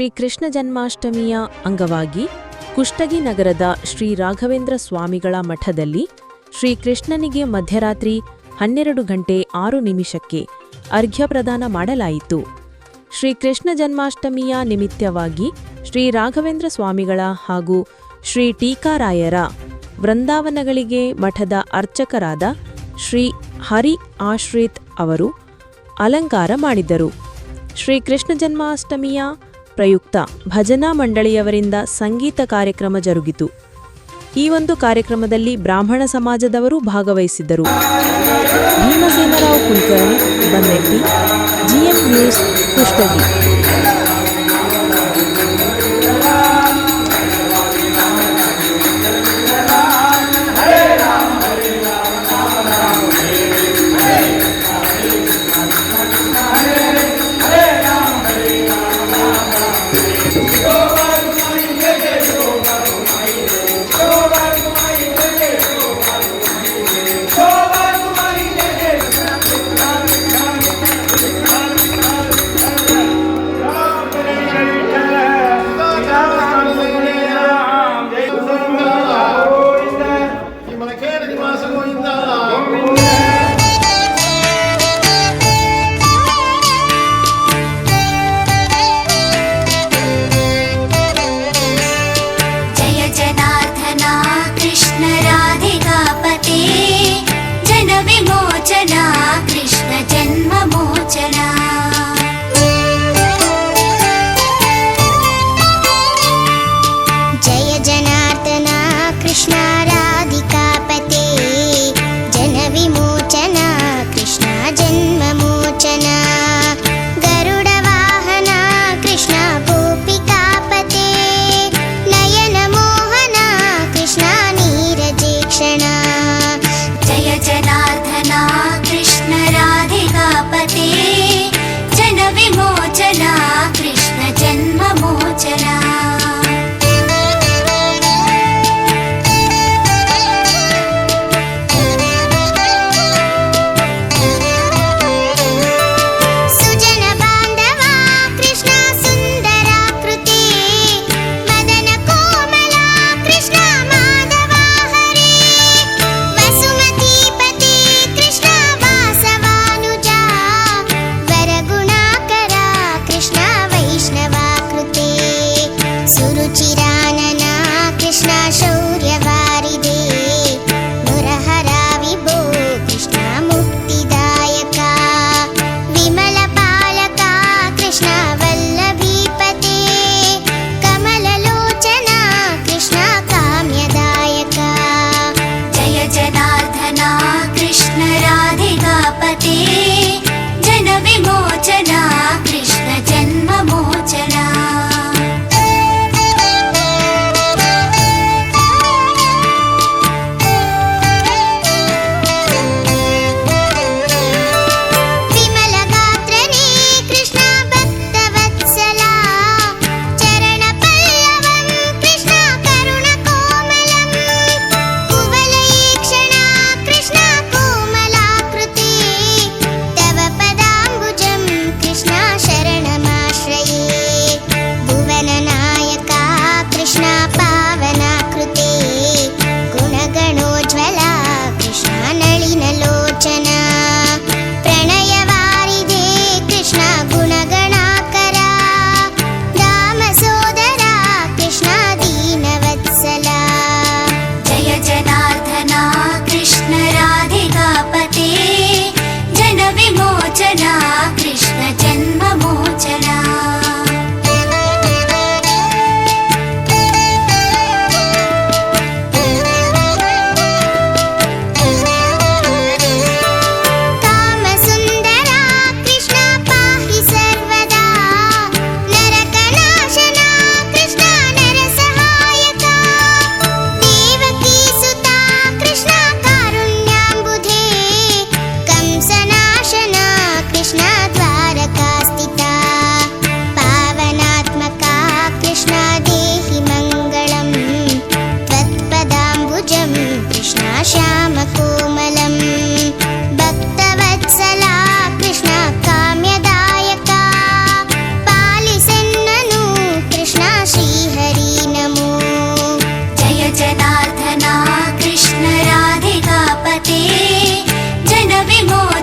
ಶ್ರೀ ಕೃಷ್ಣ ಜನ್ಮಾಷ್ಟಮಿಯ ಅಂಗವಾಗಿ ಕುಷ್ಟಗಿ ನಗರದ ಶ್ರೀ ರಾಘವೇಂದ್ರ ಸ್ವಾಮಿಗಳ ಮಠದಲ್ಲಿ ಶ್ರೀ ಕೃಷ್ಣನಿಗೆ ಮಧ್ಯರಾತ್ರಿ ಹನ್ನೆರಡು ಗಂಟೆ ಆರು ನಿಮಿಷಕ್ಕೆ ಅರ್ಘ್ಯ ಪ್ರದಾನ ಮಾಡಲಾಯಿತು. ಶ್ರೀ ಕೃಷ್ಣ ಜನ್ಮಾಷ್ಟಮಿಯ ನಿಮಿತ್ತವಾಗಿ ಶ್ರೀ ರಾಘವೇಂದ್ರ ಸ್ವಾಮಿಗಳ ಹಾಗೂ ಶ್ರೀ ಟೀಕಾರಾಯರ ವೃಂದಾವನಗಳಿಗೆ ಮಠದ ಅರ್ಚಕರಾದ ಶ್ರೀ ಹರಿ ಆಶ್ರಿತ್ ಅವರು ಅಲಂಕಾರ ಮಾಡಿದರು. ಶ್ರೀಕೃಷ್ಣ ಜನ್ಮಾಷ್ಟಮಿಯ ಪ್ರಯುಕ್ತ ಭಜನಾ ಮಂಡಳಿಯವರಿಂದ ಸಂಗೀತ ಕಾರ್ಯಕ್ರಮ ಜರುಗಿತು. ಈ ಒಂದು ಕಾರ್ಯಕ್ರಮದಲ್ಲಿ ಬ್ರಾಹ್ಮಣ ಸಮಾಜದವರು ಭಾಗವಹಿಸಿದ್ದರು. ಭೀಮಸೇನರಾವ್ ಕುಲಕರ್ಣಿ, ಬನ್ನೆಟ್ಟಿ ಜಿಎಂ ನ್ಯೂಸ್ ಕುಷ್ಟಗಿ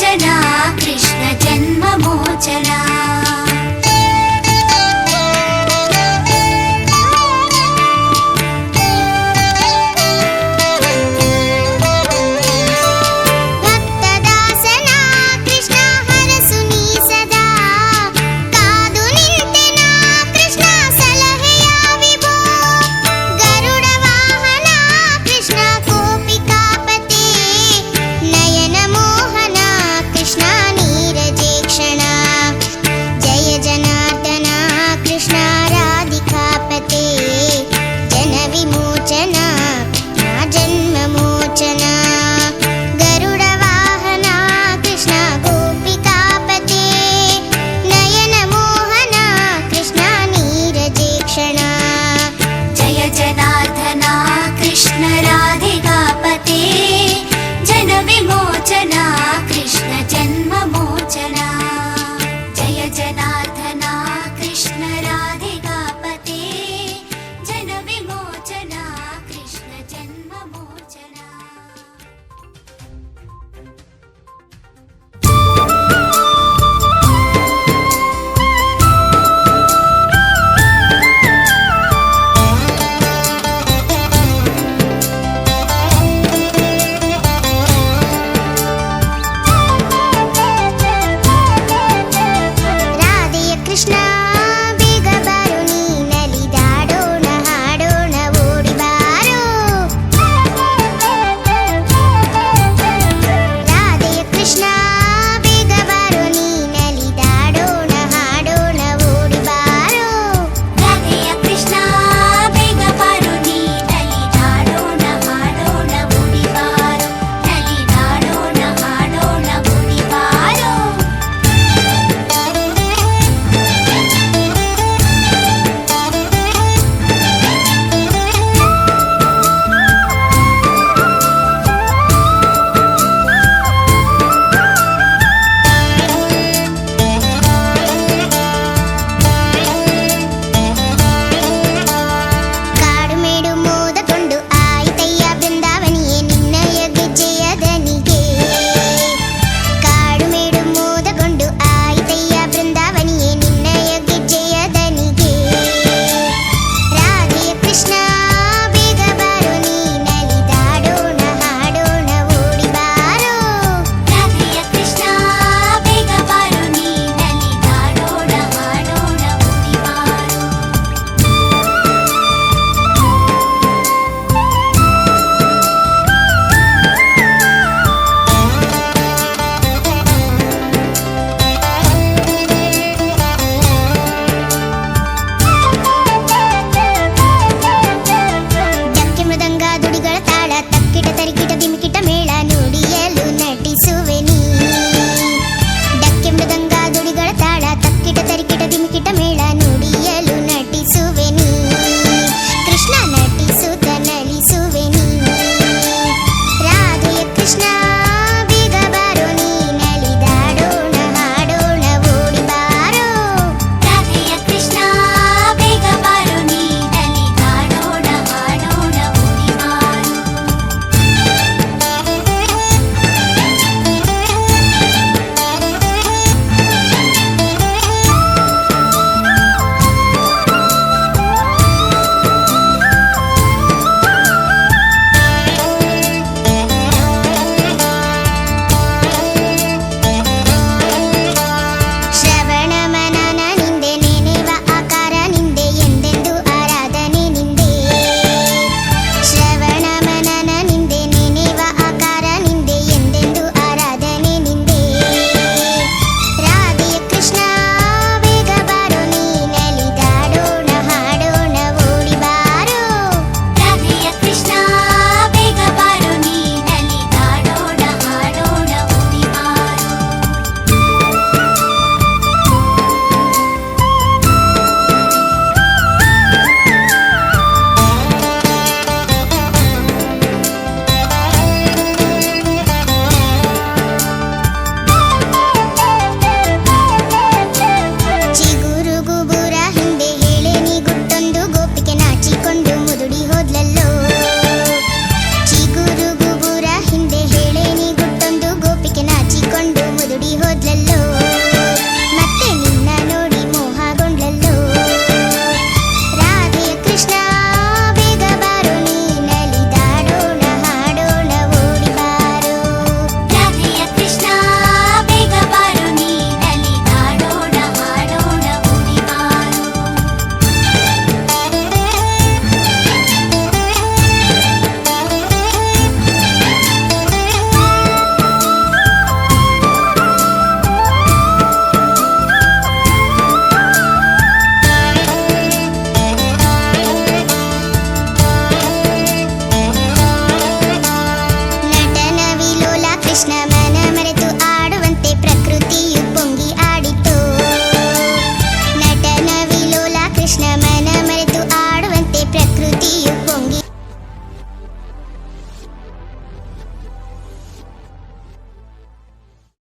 मोचना कृष्ण जन्म मोचना प्रार्थना कृष्ण